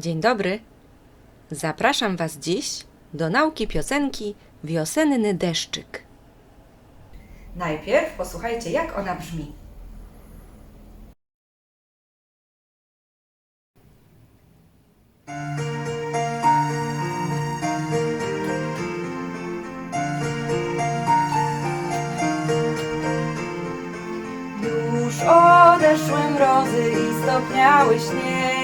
Dzień dobry. Zapraszam Was dziś do nauki piosenki Wiosenny deszczyk. Najpierw posłuchajcie, jak ona brzmi. Już odeszły mrozy i stopniały śniegi,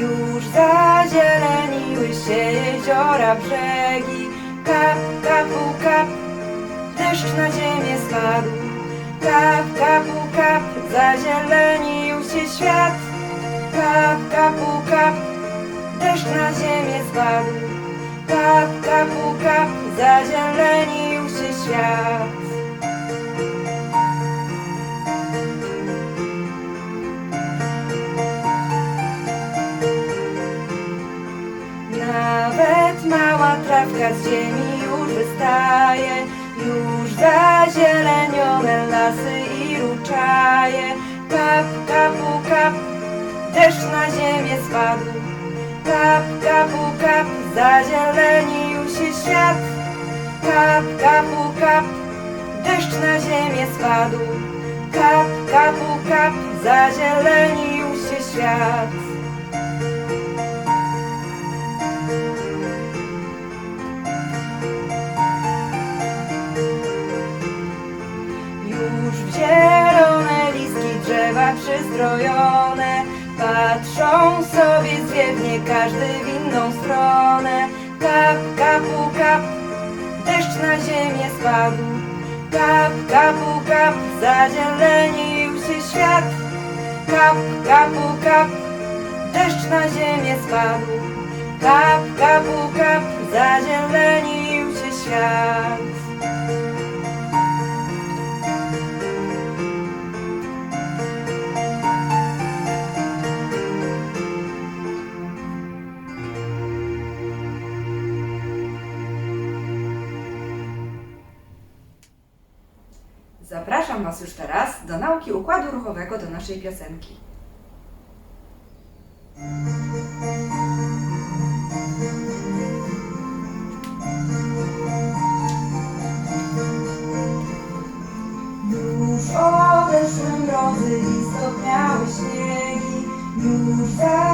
już zazieleniły się jeziora brzegi. Kap, kapu, kap, deszcz na ziemię spadł. Kap, kapu, kap, zazielenił się świat. Kap, kapu, kap, deszcz na ziemię spadł. Kap, kapu, kap, zazielenił się świat. Trawka z ziemi już wystaje, już zazielenione lasy i ruczaje. Kap, kapu, kap, deszcz na ziemię spadł. Kap, kapu, kap, zazielenił się świat. Kap, kapu, kap, deszcz na ziemię spadł. Kap, kapu, kap, zazielenił się świat. Sobie zwiewnie każdy w inną stronę. Kap, kapu, kap, deszcz na ziemię spadł. Kap, kapu, kap, zazielenił się świat. Kap, kapu, kap, deszcz na ziemię spadł. Kap, kapu, kap, zazielenił się świat Zapraszam Was już teraz do nauki układu ruchowego do naszej piosenki. Już odeszły mrozy i stopniały śniegi, już zazieleniły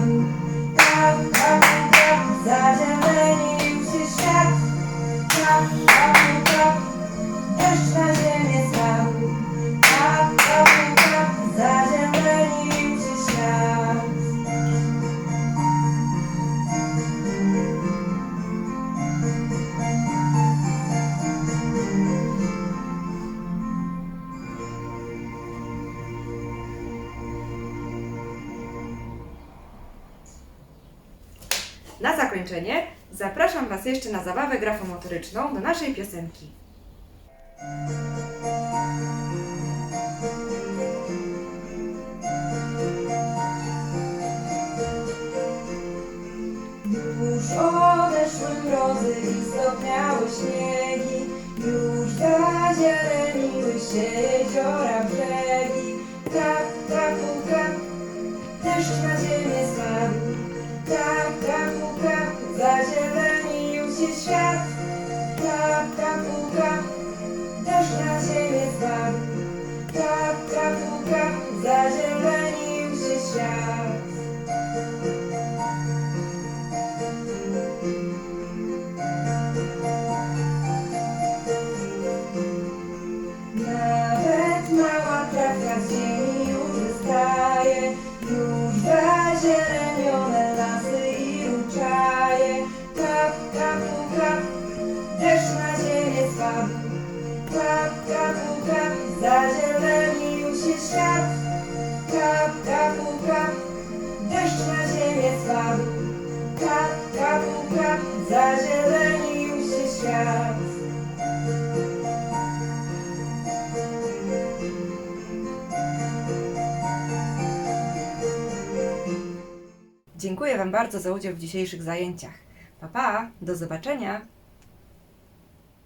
ziemię Na zakończenie zapraszam Was jeszcze na zabawę grafomotoryczną do naszej piosenki. Już odeszły mrozy i stopniały śniegi, już zazieleniły się jeziora brzegi. Traf, trafu, traf, deszcz na ziemię spadł, traf, Krap, krap, krapu, krap, deszcz na ziemię spadł. Krap, krapu, krap, zazielenił się świat. Dziękuję Wam bardzo za udział w dzisiejszych zajęciach. Pa, pa, do zobaczenia!